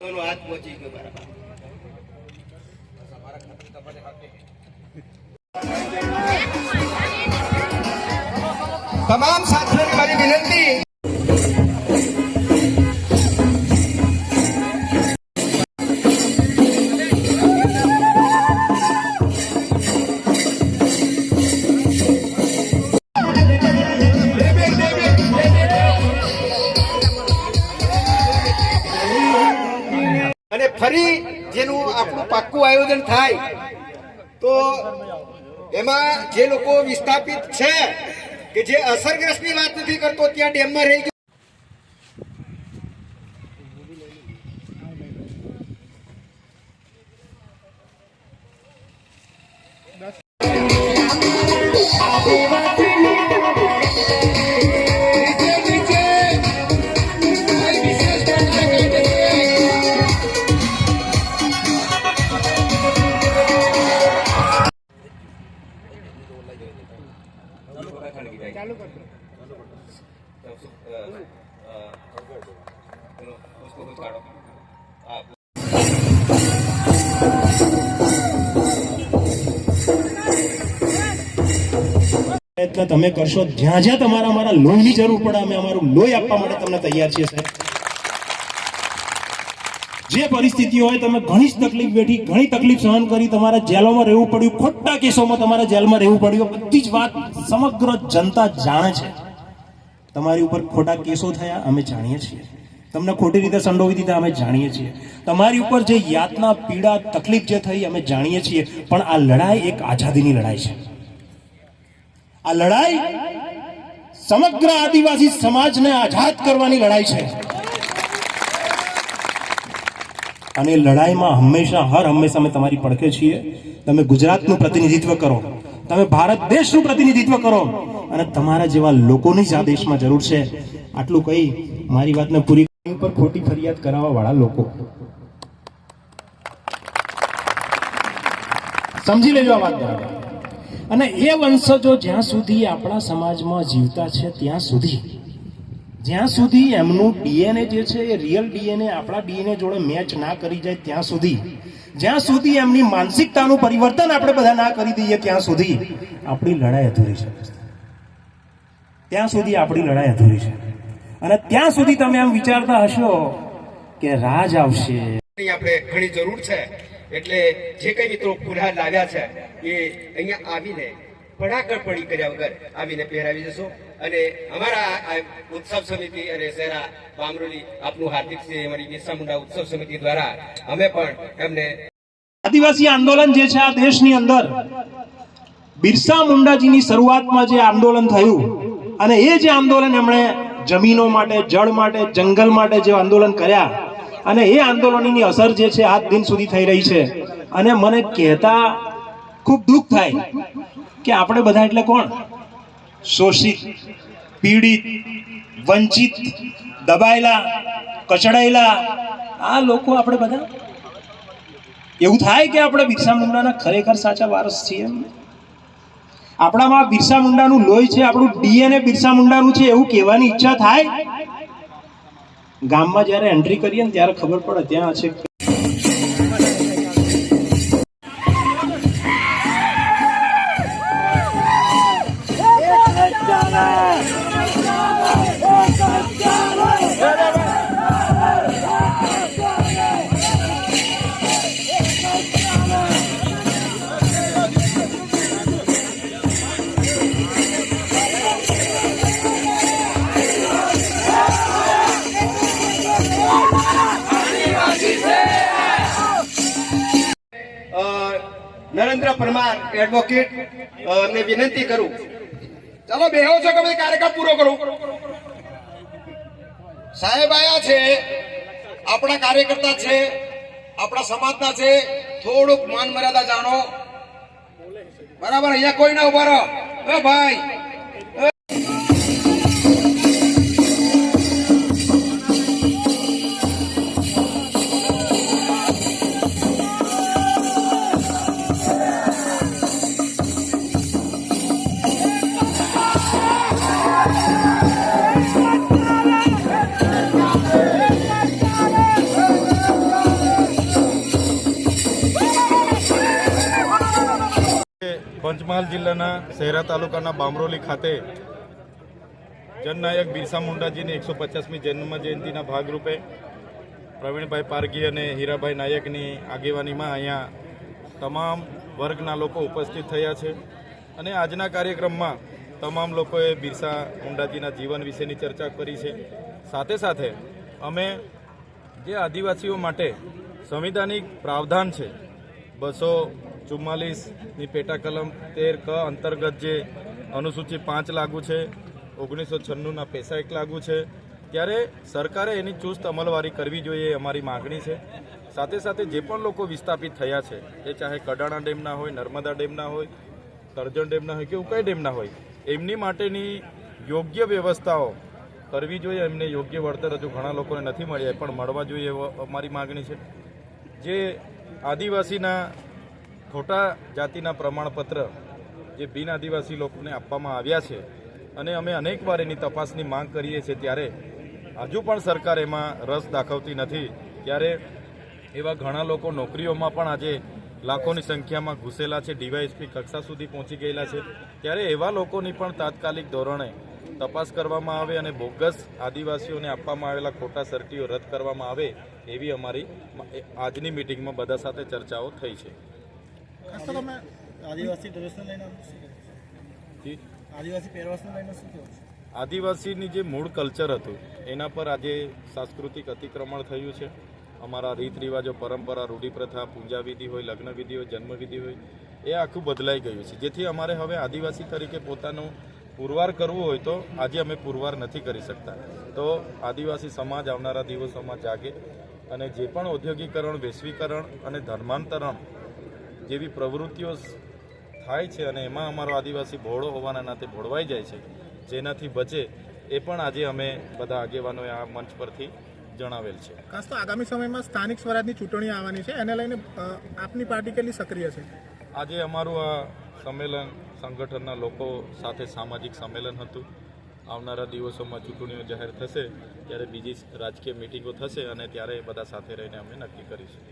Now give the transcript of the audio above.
એનો હાથ પહોંચી ગયો તમામ સાથીઓને મારી વિનંતી. ફરી જેનું આપણું પાક્કું આયોજન થાય, તો એમાં જે લોકો વિસ્થાપિત છે, કે જે અસરગ્રસ્તની વાત નથી કરતો, ત્યાં ડેમમાં રહી તમે કરશો જ્યાં જ્યાં તમારા અમારા લોહીની જરૂર પડે, અમે અમારું લોહી આપવા માટે તમને તૈયાર છીએ, સાહેબ. જે પરિસ્થિતિ હોય, તમે ઘણી જ તકલીફ વેઠી, ઘણી તકલીફ સહન કરી, તમારા જેલોમાં રહેવું પડ્યું, ખોટા કેસોમાં તમારે જેલમાં રહેવું પડ્યું, બધી જ વાત સમગ્ર જનતા જાણે છે. તમારી ઉપર ખોટા કેસો થયા, અમે જાણીએ છીએ. તમને ખોટી રીતે સંડોવી દીધા, અમે જાણીએ છીએ. તમારી ઉપર જે યાતના, પીડા, તકલીફ જે થઈ, અમે જાણીએ છીએ. પણ આ લડાઈ એક આઝાદીની લડાઈ છે. આ લડાઈ સમગ્ર આદિવાસી સમાજને આઝાદ કરવાની લડાઈ છે. અને લડાઈમાં હંમેશા, હર હંમેશા અમે તમારી પડખે છીએ. તમે ગુજરાતનું પ્રતિનિધિત્વ કરો. તમે ભારત દેશનું પ્રતિનિધિત્વ કરો. અને તમારા જેવા લોકોની જ આ દેશમાં જરૂર છે. આટલું કહી મારી વાતને પૂરી ઉપર ખોટી ફરિયાદ કરાવવા વાળા લોકો. સમજી લેજો આ વાત અને એ વંશજો જ્યાં સુધી આપણા સમાજમાં જીવતા છે, ત્યાં સુધી, જ્યાં સુધી એમનું ડીએનએ જે છે, એ રિયલ ડીએનએ આપણા ડીએનએ જોડે મેચ ના કરી જાય ત્યાં સુધી, જ્યાં સુધી એમની માનસિકતાનું પરિવર્તન આપણે બધા ના કરી દઈએ ત્યાં સુધી, આપણી લડાઈ અધૂરી છે. ત્યાં સુધી આપણી લડાઈ અધૂરી છે. અને ત્યાં સુધી તમે એમ વિચારતા હશો કે રાજ આવશે. આપણે ઘણી જરૂર છે. એટલે જે કઈ મિત્રો પુરા લાવ્યા છે એ અહીંયા આવીને પડાકડ પડી કર્યા વગર આવીને પહેરાવી જશો અને અમારા ઉત્સવ સમિતિ અને શહેરા બામરોલી આપનું હાર્દિક છે અમારી બિરસા મુંડા ઉત્સવ સમિતિ દ્વારા અમે પણ એમને આદિવાસી આંદોલન જે છે આ દેશની અંદર બિરસા મુંડાજીની શરૂઆતમાં જે આંદોલન થયું અને એ જે આંદોલન એમણે જમીનો માટે, જળ માટે, જંગલ માટે જે આંદોલન કર્યા, અને એ આંદોલનની અસર જે છે આજ દિન સુધી થઈ રહી છે. અને મને કહેતા ખૂબ દુઃખ થાય કે આપણે બધા એટલે કોણ? શોષિત, પીડિત, વંચિત, દબાયેલા, કચડાયેલા, આ લોકો આપણે બધા? એવું થાય કે આપણે બિરસા મુંડાના ખરેખર સાચા વારસ છીએ? આપણામાં બિરસા મુંડાનું લોહી છે, આપણું ડીએનએ બિરસા મુંડાનું છે, એવું કહેવાની ઈચ્છા થાય? ગામમાં જ્યારે એન્ટ્રી કરીએ ને ત્યારે ખબર પડે, ત્યાં છે નરેન્દ્ર પરમાર એડવોકેટ ને વિનંતી કરું. ચાલો, બેહો છો કે ભાઈ કાર્યક્રમ પૂરો કરું? સાહેબ આયા છે, આપણા કાર્યકર્તા છે, આપણા સમાજના છે, થોડુંક માન મર્યાદા જાણો. બરાબર, અહીંયા કોઈ ના ઊભા રહો. ભાઈ પંચમહાલ જિલ્લાના શહેરા તાલુકાના બામરોલી ખાતે જનનાયક બિરસા મુંડાજીની એકસો પચાસમી જન્મ જયંતિના ભાગરૂપે પ્રવીણભાઈ પારગી અને હીરાભાઈ નાયકની આગેવાનીમાં અહીંયા તમામ વર્ગના લોકો ઉપસ્થિત થયા છે અને આજના કાર્યક્રમમાં તમામ લોકોએ બિરસા મુંડાજીના જીવન વિશેની ચર્ચા કરી છે. સાથે સાથે અમે જે આદિવાસીઓ માટે સંવિધાનિક પ્રાવધાન છે, બસો ચુમ્માલીસની પેટા કલમ તેર ક અંતર્ગત જે અનુસૂચિ પાંચ લાગુ છે, ઓગણીસો છન્નુંના પૈસા એક લાગુ છે. ત્યારે સરકારે એની ચુસ્ત અમલવારી કરવી જોઈએ એ અમારી માગણી છે. સાથે સાથે જે પણ લોકો વિસ્થાપિત થયા છે, એ ચાહે કડાણા ડેમના હોય, નર્મદા ડેમના હોય કરજણ ડેમના હોય કે ઉકાઈ ડેમના હોય, એમની માટેની યોગ્ય વ્યવસ્થાઓ કરવી જોઈએ. એમને યોગ્ય વળતર હજુ ઘણા લોકોને નથી મળ્યા પણ મળવા જોઈએ અમારી માગણી છે. જે આદિવાસીના ખોટા જાતિના પ્રમાણપત્ર જે બિન આદિવાસી લોકોને આપવામાં આવ્યા છે અને અમે અનેકવાર એની તપાસની માંગ કરીએ છીએ ત્યારે હજુ પણ સરકાર એમાં રસ દાખવતી નથી. ત્યારે એવા ઘણા લોકો નોકરીઓમાં પણ આજે લાખોની સંખ્યામાં ઘૂસેલા છે, ડીવાયએસપી કક્ષા સુધી પહોંચી ગયેલા છે. ત્યારે એવા લોકોની પણ તાત્કાલિક ધોરણે તપાસ કરવામાં આવે અને બોગસ આદિવાસીઓને આપવામાં આવેલા ખોટા સર્ટીઓ રદ કરવામાં આવે એવી અમારી આજની મિટિંગમાં બધા સાથે ચર્ચાઓ થઈ છે. ખાસ તો તમે આદિવાસી ડ્રેસને લઈને આમ શું કહો છો? જી આદિવાસી પહેરવેશને લઈને શું કહો છો? આદિવાસીની જે મૂળ કલ્ચર હતું એના પર આજે સાંસ્કૃતિક અતિક્રમણ થયું છે અમારા રીત રિવાજો પરંપરા રૂઢિપ્રથા પૂજા વિધિ હોય લગ્નવિધિ હોય જન્મવિધિ હોય એ આખું બદલાઈ ગયું છે જેથી અમારે હવે આદિવાસી તરીકે પોતાનું પુરવાર કરવું હોય તો આજે અમે પુરવાર નથી કરી શકતા તો આદિવાસી સમાજ આવનારા દિવસોમાં જાગે અને જે પણ ઔદ્યોગિકરણ વૈશ્વિકરણ અને ધર્માંતરણ જેવી પ્રવૃત્તિઓ થાય છે અને એમાં અમારો આદિવાસી ભોળો હોવાના નાતે ભોળવાઈ જાય છે જેનાથી બચે એ પણ આજે અમે બધા આગેવાનોએ આ મંચ પરથી જણાવેલ છે. ખાસ તો આગામી સમયમાં સ્થાનિક સ્વરાજની ચૂંટણી આવવાની છે એને લઈને આપની પાર્ટી કેટલી સક્રિય છે? આજે અમારું આ સંમેલન સંગઠનના લોકો સાથે સામાજિક સંમેલન હતું. આવનારા દિવસોમાં ચૂંટણીઓ જાહેર થશે ત્યારે બીજી રાજકીય મિટિંગો થશે અને ત્યારે બધા સાથે રહીને અમે નક્કી કરીશું.